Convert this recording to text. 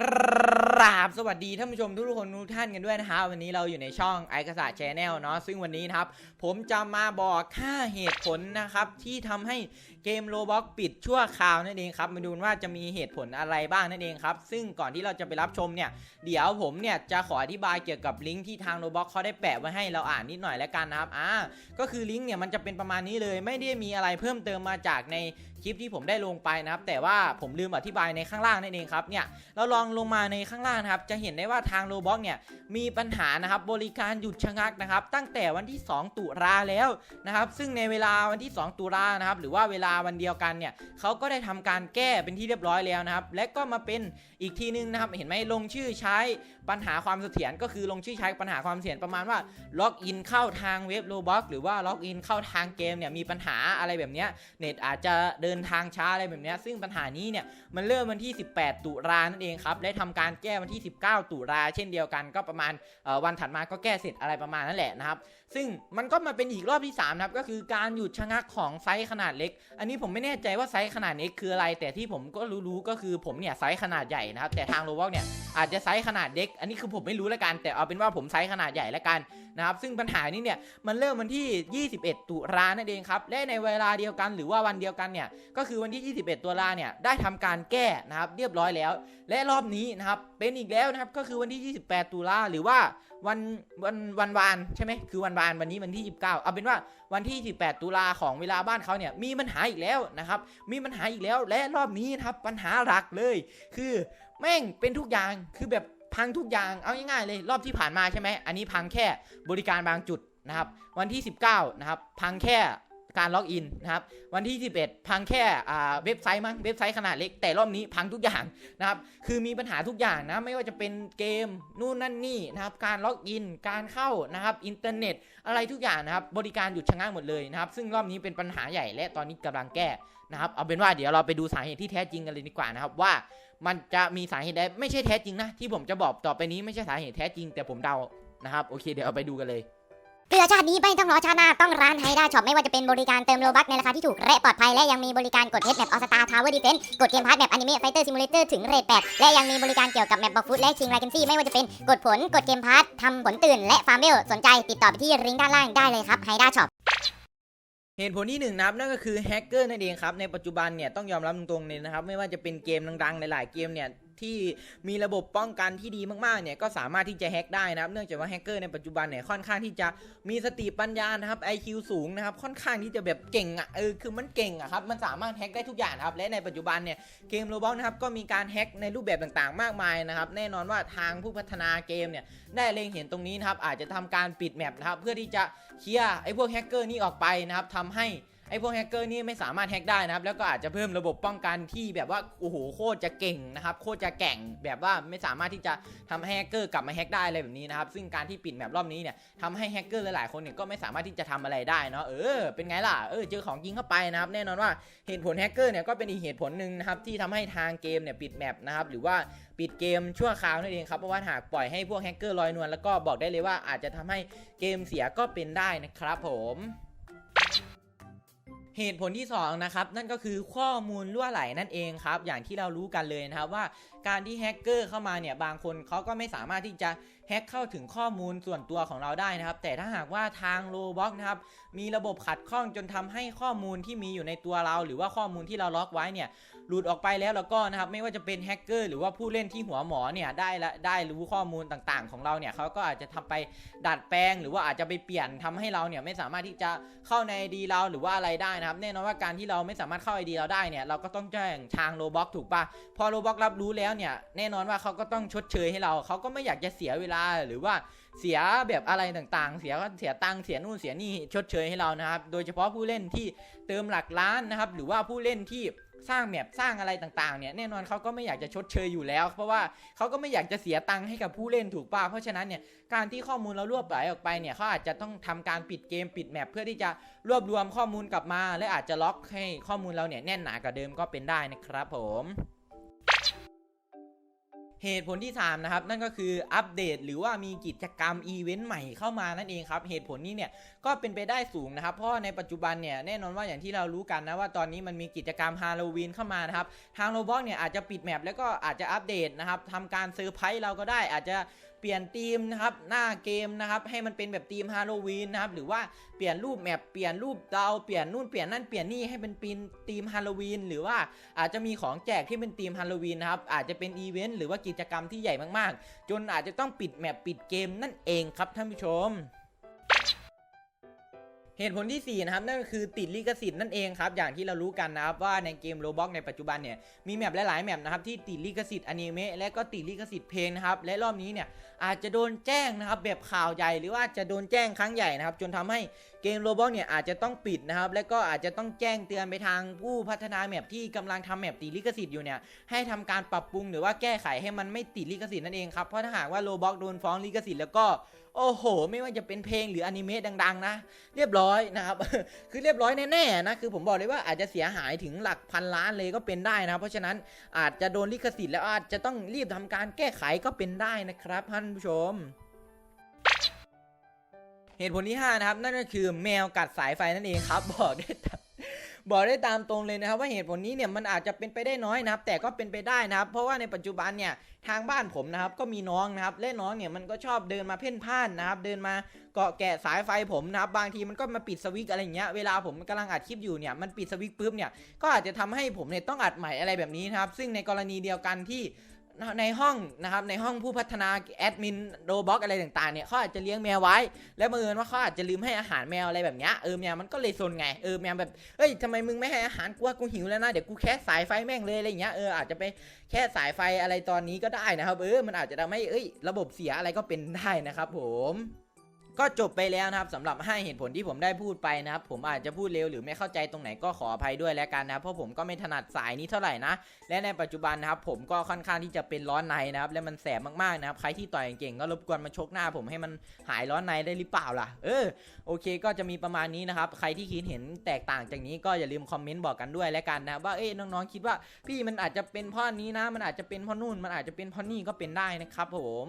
ก ราบสวัสดีท่านผู้ชมทุกคนทุกท่านกันด้วยนะครับวันนี้เราอยู่ในช่องไอกษาแชนแนลเนาะซึ่งวันนี้นะครับ ผมจะมาบอกค่าเหตุผลนะครับ ที่ทำให้เกมโลบ็อกปิดชั่วคราวนั่นเองครับ มาดูว่าจะมีเหตุผลอะไรบ้างนั่นเองครับ ซึ่งก่อนที่เราจะไปรับชมเนี่ย เดี๋ยวผมเนี่ยจะขออธิบายเกี่ยวกับลิงก์ที่ทางโลบ็อกเขาได้แปะไว้ให้เราอ่านนิดหน่อยแล้วกันนะครับอ่าก็คือลิงก์เนี่ยมันจะเป็นประมาณนี้เลยไม่ได้มีอะไรเพิ่มเติมมาจากในคลิปที่ผมได้ลงไปนะครับแต่ว่าผมลืมอธิบายในข้างล่างนั่นเองครับเนี่ยเราลองลงมาในข้างล่างนะครับจะเห็นได้ว่าทางโลบ็อกเนี่ยมีปัญหานะครับบริการหยุดชะงักนะครับตั้งแต่วันที่ 2 ตุลาแล้วนะครับซึ่งในเวลาวันที่ 2 ตุลานะครับหรือว่าเวลาวันเดียวกันเนี่ยเขาก็ได้ทำการแก้เป็นที่เรียบร้อยแล้วนะครับและก็มาเป็นอีกทีนึงนะครับเห็นไหมลงชื่อใช้ปัญหาความเสถียรก็คือลงชื่อใช้ปัญหาความเสถียรประมาณว่าล็อกอินเข้าทางเว็บโลบ็อกหรือว่าล็อกอินเข้าทางเกมเนี่ยมีปัญหาอะไรแบบเนี้ยเน็ตอาจจะเดินทางช้าอะไรแบบเนี้ยซึ่งปัญหานี้เนี่ยมันเริ่มวันที่ 18 ตุลานั่นเองครับและทำการแก้วันที่ 19 ตุลาเช่นเดียวกันก็ประมาณวันถัดมาก็แก้เสร็จอะไรประมาณนั้นแหละนะครับ ซึ่งมันก็มาเป็นอีกรอบที่3นะครับก็คือการหยุดชะงักของไซส์ขนาดเล็ก อันนี้ผมไม่แน่ใจว่าไซส์ขนาดเล็กคืออะไร แต่ที่ผมก็รู้ๆก็คือผมเนี่ยไซส์ขนาดใหญ่นะครับแต่ทางโรบอกเนี่ย อาจจะไซส์ขนาดเล็ก อันนี้คือผมไม่รู้ล้วกัน แต่เอาเป็นว่าผมไซส์ขนาดใหญ่ล้วกันนะครับ ซึ่งปัญหานี้เนี่ยมันเริ่มวันที่ 21 ตุลานั่นเองครับ และในเวลาเดียวกันหรือว่าวันเดียวกันเนี่ย ก็คือวันที่ 21 ตุลาเนี่ยได้ทำการแก้นะครับเรียบร้อยแล้ว และรอบนี้นะครับเป็นอีกแล้วนะครับ ก็คือวันที่ 28 ตุลาหรือว่าวันวันวันวานใช่ไหมคือวันวานวันนี้วันที่ 29 เอาเป็นว่าวันที่18ตุลาของเวลาบ้านเขาเนี่ยมีปัญหาอีกแล้วนะครับ มีปัญหาอีกแล้วและรอบนี้นะครับปัญหาหลักเลย คือ แม่งเป็นทุกอย่างคือแบบพังทุกอย่างเอาง่ายๆเลย รอบที่ผ่านมาใช่ไหมอันนี้พังแค่บริการบางจุดนะครับ วันที่ 19นะครับพังแค่ การล็อกอินนะครับวันที่ 11 พังแค่เว็บไซต์มั้งเว็บไซต์ขนาดเล็กแต่รอบนี้พังทุกอย่างนะครับคือมีปัญหาทุกอย่างนะไม่ว่าจะเป็นเกมนู่นนั่นนี่นะครับการล็อกอินการเข้านะครับอินเทอร์เน็ตอะไรทุกอย่างนะครับบริการหยุดชะงักหมดเลยนะครับซึ่งรอบนี้เป็นปัญหาใหญ่และตอนนี้กำลังแก้นะครับเอาเป็นว่าเดี๋ยวเราไปดูสาเหตุที่แท้จริงกันเลยดีกว่านะครับว่ามันจะมีสาเหตุใดไม่ใช่แท้จริงนะที่ผมจะบอกต่อไปนี้ไม่ใช่สาเหตุแท้จริงแต่ผมเดานะครับโอเคเดี๋ยวเอาไปดูกันเลย เพื่อชาตินี้ไม่ต้องรอชาติหน้าต้องร้านไฮด้าช็อปไม่ว่าจะเป็นบริการเติมโลบัคในราคาที่ถูกและปลอดภัยและยังมีบริการกดเฮดแมปออสตาทาวเวอร์ดีเฟนกดเกมพาร์ทแมปอนิเมะไฟเตอร์ซิมูเลเตอร์ถึงเรท8และยังมีบริการเกี่ยวกับแมปบัฟฟุตและชิงไลเกนซี่ไม่ว่าจะเป็นกดผลกดเกมพาร์ททำผลตื่นและฟาร์มเบลสนใจติดต่อไปที่ลิงก์ด้านล่างได้เลยครับไฮด้าช็อปเหตุผลที่หนึ่งนะครับนั่นก็คือแฮกเกอร์นั่นเองครับในปัจจุบันเนี่ยต้องยอมรับตรงๆเลยนะครับไม่ว่าจะเป็นเกมดังๆหลายๆเกมเนี่ย ที่มีระบบป้องกันที่ดีมากๆเนี่ยก็สามารถที่จะแฮกได้นะครับ เนื่องจากว่าแฮกเกอร์ในปัจจุบันเนี่ยค่อนข้างที่จะมีสติปัญญานะครับ IQ สูงนะครับค่อนข้างที่จะแบบเก่งอะเออคือมันเก่งอะครับมันสามารถแฮกได้ทุกอย่างครับและในปัจจุบันเนี่ยเกมโรบอทนะครับก็มีการแฮกในรูปแบบต่างๆ มากมายนะครับแน่นอนว่าทางผู้พัฒนาเกมเนี่ยได้เล็งเห็นตรงนี้นะครับอาจจะทำการปิดแมปนะครับเพื่อที่จะเคลียร์ไอ้พวกแฮกเกอร์นี้ออกไปนะครับทำให้ ไอ้พวกแฮกเกอร์นี่ไม่สามารถแฮกได้นะครับแล้วก็อาจจะเพิ่มระบบป้องกันที่แบบว่าโอ้โหโคตรจะเก่งนะครับโคตรจะแก่งแบบว่าไม่สามารถที่จะทำให้แฮกเกอร์กลับมาแฮกได้อะไรแบบนี้นะครับซึ่งการที่ปิดแมปรอบนี้เนี่ยทำให้แฮกเกอร์หลายๆคนเนี่ยก็ไม่สามารถที่จะทำอะไรได้เนาะเออเป็นไงล่ะเออเจอของจริงเข้าไปนะครับแน่นอนว่าเหตุผลแฮกเกอร์เนี่ยก็เป็นอีกเหตุผลหนึ่งนะครับที่ทำให้ทางเกมเนี่ยปิดแมปนะครับหรือว่าปิดเกมชั่วคราวนั่นเองครับเพราะว่าหากปล่อยให้พวกแฮกเกอร์ลอยนวลแล้วก็บอกได้เลยว่าอาจจะทำให้เกมเสียก็เป็นได้นะครับผม เหตุผลที่2นะครับนั่นก็คือข้อมูลรั่วไหลนั่นเองครับ อย่างที่เรารู้กันเลยนะครับว่าการที่แฮกเกอร์เข้ามาเนี่ยบางคนเขาก็ไม่สามารถที่จะ แฮ็กเข้าถึงข้อมูลส่วนตัวของเราได้นะครับ แต่ถ้าหากว่าทางโลบ็อกนะครับมีระบบขัดข้องจนทำให้ข้อมูลที่มีอยู่ในตัวเรา หรือว่าข้อมูลที่เราล็อกไว้เนี่ยหลุดออกไปแล้วแล้วก็นะครับไม่ว่าจะเป็นแฮกเกอร์หรือว่าผู้เล่นที่หัวหมอเนี่ยได้ละได้รู้ข้อมูลต่างๆ ของเราเนี่ยเขาก็อาจจะทำไปดัดแปลง หรือว่าอาจจะไปเปลี่ยนทำให้เราเนี่ยไม่สามารถที่จะเข้าในดีเราหรือว่าอะไรได้นะครับแน่นอนว่าการที่เราไม่สามารถเข้าไอดีเราได้เนี่ยเราก็ต้องแจ้งทางโลบ็อกถูกปะพอโลบ็อกรับรู้แล้วเนี่ยแน่นอนว่าเขาก็ต้องชดเชยให้เราเขาก็ไม่อยากจะเสียเวลาหรือว่าเสียแบบอะไรต่างๆ เสียเสียตังค์เสียนู่นเสียนี่ชดเชยให้เรานะครับ โดยเฉพาะผู้เล่นที่เติมหลักล้านนะครับ หรือว่าผู้เล่นที่สร้างแมปสร้างอะไรต่างๆเนี่ยแน่นอนเขาก็ไม่อยากจะชดเชยอยู่แล้ว เพราะว่าเขาก็ไม่อยากจะเสียตังค์ให้กับผู้เล่นถูกป่ะเพราะฉะนั้นเนี่ยการที่ข้อมูลเรารวบไหลออกไปเนี่ยเขาอาจจะต้องทำการปิดเกมปิดแมปเพื่อที่จะรวบรวมข้อมูลกลับมา และอาจจะล็อกให้ข้อมูลเราเนี่ยแน่นหนากว่าเดิมก็เป็นได้นะครับผม เหตุผลที่ 3 นะครับ นั่นก็คืออัปเดตหรือว่ามีกิจกรรมอีเวนต์ใหม่เข้ามานั่นเองครับ เหตุผลนี้เนี่ยก็เป็นไปได้สูงนะครับ เพราะในปัจจุบันเนี่ยแน่นอนว่าอย่างที่เรารู้กันนะว่าตอนนี้มันมีกิจกรรมฮาโลวีนเข้ามานะครับ ทางโรบอกเนี่ยอาจจะปิดแมปแล้วก็อาจจะอัปเดตนะครับทำการเซอร์ไพรส์เราก็ได้อาจจะ เปลี่ยนธีมนะครับหน้าเกมนะครับให้มันเป็นแบบธีมฮาโลวีนนะครับหรือว่าเปลี่ยนรูปแมปเปลี่ยนรูปดาวเปลี่ยนนู่นเปลี่ยนนั่นเปลี่ยนนี่ให้เป็นปีนธีมฮาโลวีนหรือว่าอาจจะมีของแจกที่เป็นธีมฮาโลวีนนะครับอาจจะเป็นอีเวนต์หรือว่ากิจกรรมที่ใหญ่มากๆ จนอาจจะต้องปิดแมปปิดเกมนั่นเองครับท่านผู้ชม เหตุผลที่ 4 นะครับ นั่นก็คือติดลิขสิทธิ์นั่นเองครับ อย่างที่เรารู้กันนะครับ ว่าในเกมโรบ็อกในปัจจุบันเนี่ย มีแมปหลายๆแมปนะครับ ที่ติดลิขสิทธิ์อนิเมะและก็ติดลิขสิทธิ์เพลงนะครับ และรอบนี้เนี่ยอาจจะโดนแจ้งนะครับแบบข่าวใหญ่หรือว่าจะโดนแจ้งครั้งใหญ่นะครับ จนทำให้ เกมโรบ็อกเนี่ยอาจจะต้องปิดนะครับ และก็อาจจะต้องแจ้งเตือนไปทางผู้พัฒนาแมปที่กำลังทำแมปติดลิขสิทธิ์อยู่เนี่ยให้ทำการปรับปรุงหรือว่าแก้ไขให้มันไม่ติดลิขสิทธิ์นั่นเองครับ เพราะถ้าหากว่าโรบ็อกโดนฟ้องลิขสิทธิ์แล้วก็โอ้โห ไม่ว่าจะเป็นเพลงหรืออนิเมะดังๆนะ เรียบร้อยนะครับ คือเรียบร้อยแน่ๆนะ คือผมบอกเลยว่าอาจจะเสียหายถึงหลักพันล้านเลยก็เป็นได้นะครับเพราะฉะนั้นอาจจะโดนลิขสิทธิ์แล้วอาจจะต้องรีบทำการแก้ไขก็เป็นได้นะครับท่านผู้ชม เหตุผลที่ 5 นะครับ นั่นก็คือแมวกัดสายไฟนั่นเองครับ บอกได้บอกได้ตามตรงเลยนะครับ ว่าเหตุผลนี้เนี่ยมันอาจจะเป็นไปได้น้อยนะครับ แต่ก็เป็นไปได้นะครับ เพราะว่าในปัจจุบันเนี่ยทางบ้านผมนะครับก็มีน้องนะครับและน้องเนี่ยมันก็ชอบเดินมาเพ่นพ่านนะครับ เดินมาเกาะแกะสายไฟผมนะครับ บางทีมันก็มาปิดสวิตช์อะไรอย่างเงี้ยเวลาผมกำลังอัดคลิปอยู่เนี่ยมันปิดสวิตช์ปุ๊บเนี่ยก็อาจจะทำให้ผมเนี่ยต้องอัดใหม่อะไรแบบนี้นะครับ ซึ่งในกรณีเดียวกันที่ ในห้องนะครับในห้องผู้พัฒนาแอดมินโรบ็อกอะไรต่างๆเนี่ยเขาอาจจะเลี้ยงแมวไว้ แล้วบังเอิญว่าเขาอาจจะลืมให้อาหารแมวอะไรแบบเนี้ยเออแมวมันก็เลยซนไงเออแมวแบบเอ้ยทำไมมึงไม่ให้อาหารกูว่ากูหิวแล้วนะเดี๋ยวกูแค่สายไฟแม่งเลยอะไรเงี้ยเอออาจจะไปแค่สายไฟอะไรตอนนี้ก็ได้นะครับเออมันอาจจะทำให้เอ้ยระบบเสียอะไรก็เป็นได้นะครับผม ก็จบไปแล้วนะครับสำหรับ 5 เหตุผลที่ผมได้พูดไปนะครับผมอาจจะพูดเร็วหรือไม่เข้าใจตรงไหนก็ขออภัยด้วยแล้วกันนะครับเพราะผมก็ไม่ถนัดสายนี้เท่าไหร่นะและในปัจจุบันนะครับผมก็ค่อนข้างที่จะเป็นร้อนในนะครับและมันแสบมากๆนะครับใครที่ต่อยเก่งๆก็รบกวนมาชกหน้า ผมให้มันหายร้อนในได้หรือเปล่าล่ะ เออโอเค ก็จะมีประมาณนี้นะครับใครที่คิดเห็นแตกต่างจากนี้ก็อย่าลืมคอมเมนต์บอกกันด้วยแล้วกันนะว่าเอ้ยน้องๆคิดว่าพี่มันอาจจะเป็นเพ่อนี้นะ มันอาจจะเป็นเพ่อนู่นมันอาจจะเป็นเพ่อนี่ก็เป็นได้นะครับผม